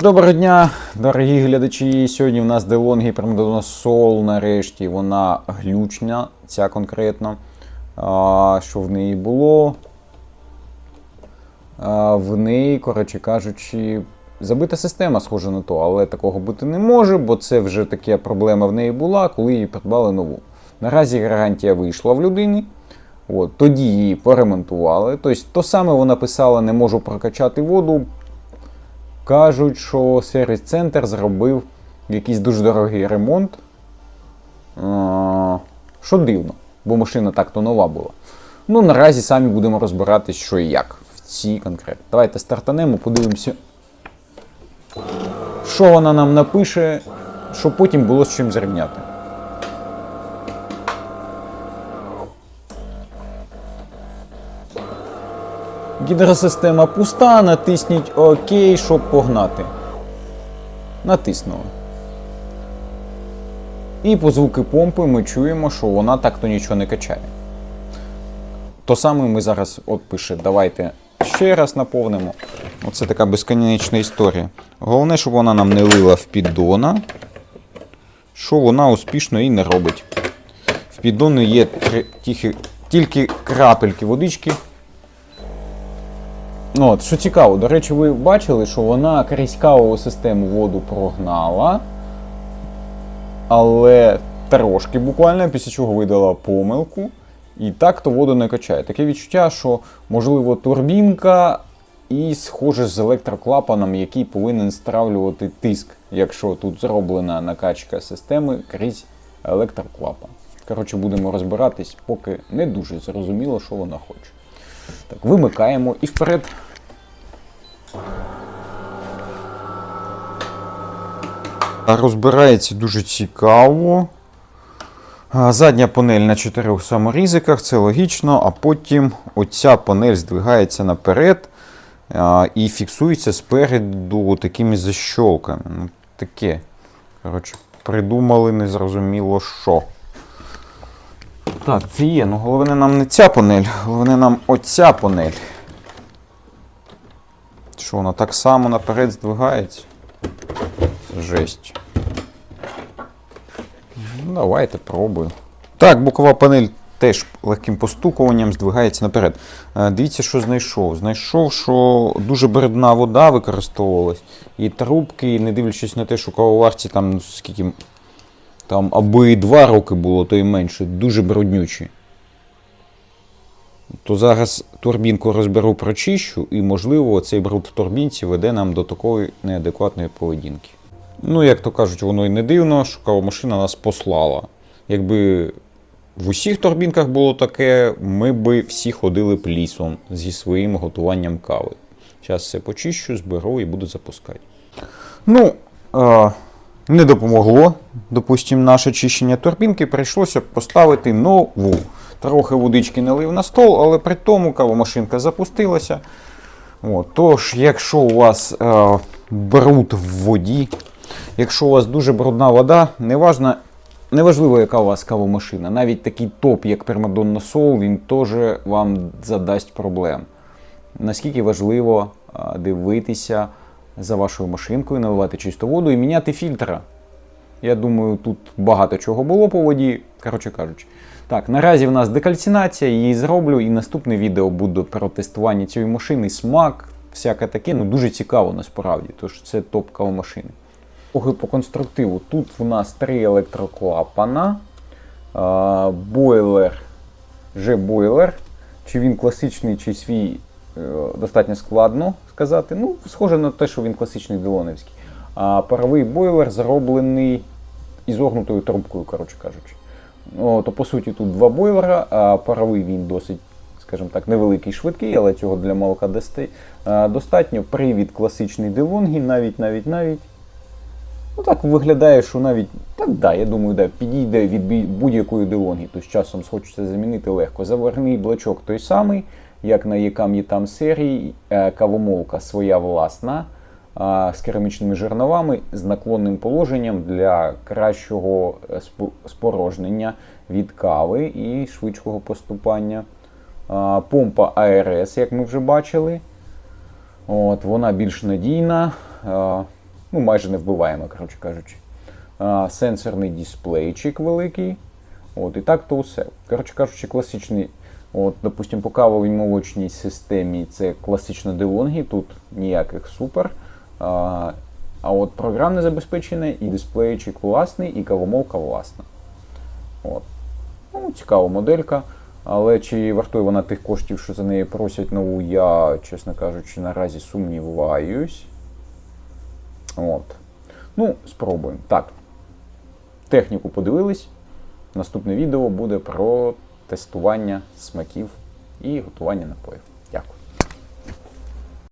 Доброго дня, дорогі глядачі. Сьогодні в нас DeLonghi Primodona Soul нарешті. Вона глючна, ця конкретно. А, що в неї було? А, в неї, коротше кажучи, забита система, схожа на то, але такого бути не може, бо це вже така проблема в неї була, коли їй придбали нову. Наразі гарантія вийшла в людини. От, тоді її поремонтували. Тобто, то саме вона писала: не можу прокачати воду. Кажуть, що сервіс-центр зробив якийсь дуже дорогий ремонт. Що дивно, бо машина так-то нова була. Ну, наразі самі будемо розбиратись, що і як в цій конкретно. Давайте стартанемо, подивимося, що вона нам напише, щоб потім було з чим зрівняти. Гідросистема пуста, натисніть ОК, щоб погнати. Натиснули. І по звуки помпи ми чуємо, що вона так-то нічого не качає. То саме ми зараз от пише, давайте ще раз наповнимо. Оце така безконечна історія. Головне, щоб вона нам не лила в піддона, що вона успішно і не робить. В піддону є тільки крапельки водички. Ну, От, що цікаво, до речі, ви бачили, що вона крізь кавову систему воду прогнала, але трошки буквально, після чого видала помилку, і так то воду не качає. Таке відчуття, що, можливо, турбінка і схоже з електроклапаном, який повинен стравлювати тиск, якщо тут зроблена накачка системи крізь електроклапан. Коротше, будемо розбиратись, поки не дуже зрозуміло, що вона хоче. Так, вимикаємо і вперед. Розбирається дуже цікаво. Задня панель на чотирьох саморізиках, це логічно, а потім оця панель здвигається наперед і фіксується спереду такими защолками. Ну, таке. Коротше, придумали незрозуміло що. Так, це є. Ну головне нам не ця панель, головне нам оця панель. Що вона так само наперед здвигається? Жесть. Ну, давайте пробую. Так, бокова панель теж легким постукуванням здвигається наперед. Е, Дивіться, що знайшов. Знайшов, що дуже брудна вода використовувалась. І трубки, не дивлячись на те, що кавоварці там скільки. Там аби 2 роки було, то і менше, дуже бруднючі. То зараз турбінку розберу, прочищу, і, можливо, цей бруд в турбінці веде нам до такої неадекватної поведінки. Ну, як то кажуть, воно і не дивно, що кавомашина нас послала. Якби в усіх турбінках було таке, ми би всі ходили б лісом зі своїм готуванням кави. Зараз все почищу, зберу і буду запускати. Ну, е, не допомогло, допустимо, наше чищення турбінки, прийшлося поставити нову. Трохи водички налив на стол, але при тому кавомашинка запустилася. От, тож, якщо у вас е, бруд в воді, якщо у вас дуже брудна вода, неважно, неважливо, яка у вас кавомашина, навіть такий топ, як Permadonna Soul, він теж вам задасть проблем. Наскільки важливо е, дивитися за вашою машинкою, наливати чисту воду і міняти фільтра. Я думаю, тут багато чого було по воді, коротше кажучи. Так, наразі в нас декальцинація, її зроблю, і наступне відео буде про тестування цієї машини, смак, всяке таке. Ну дуже цікаво насправді, тож це топ кавомашини. Трохи по конструктиву. Тут в нас три електроклапана, бойлер, G-бойлер. Чи він класичний, чи свій достатньо складно сказати. Ну, схоже на те, що він класичний Делонівський. А паровий бойлер зроблений ізогнутою трубкою, коротше кажучи. О, то по суті тут два бойлера, а паровий він досить, скажімо так, невеликий, швидкий, але цього для молока достатньо. Привід класичний Делонгі, навіть, навіть, навіть. Ну так виглядає, що навіть так, да, я думаю, да, підійде від будь-якої делонги. Тобто часом схочеться замінити легко. Заварний блочок той самий, як на якам там серії, Е, кавомолка своя власна з керамічними жерновами, з наклонним положенням для кращого е, спорожнення від кави і швидкого поступання. Помпа АРС, як ми вже бачили. От, вона більш надійна. Е, Ну, майже не вбиваємо, коротше кажучи. Сенсорний дисплейчик великий. От, і так то усе. Коротше кажучи, класичний, от, допустим, по кавовій молочній системі це класично DeLonghi, тут ніяких супер. А, а от програмне забезпечення і дисплейчик власний, і кавомолка власна. От. Ну, цікава моделька. Але чи вартує вона тих коштів, що за неї просять нову, я, чесно кажучи, наразі сумніваюсь. От. Ну, спробуємо. Так. Техніку подивились. Наступне відео буде про тестування смаків і готування напоїв.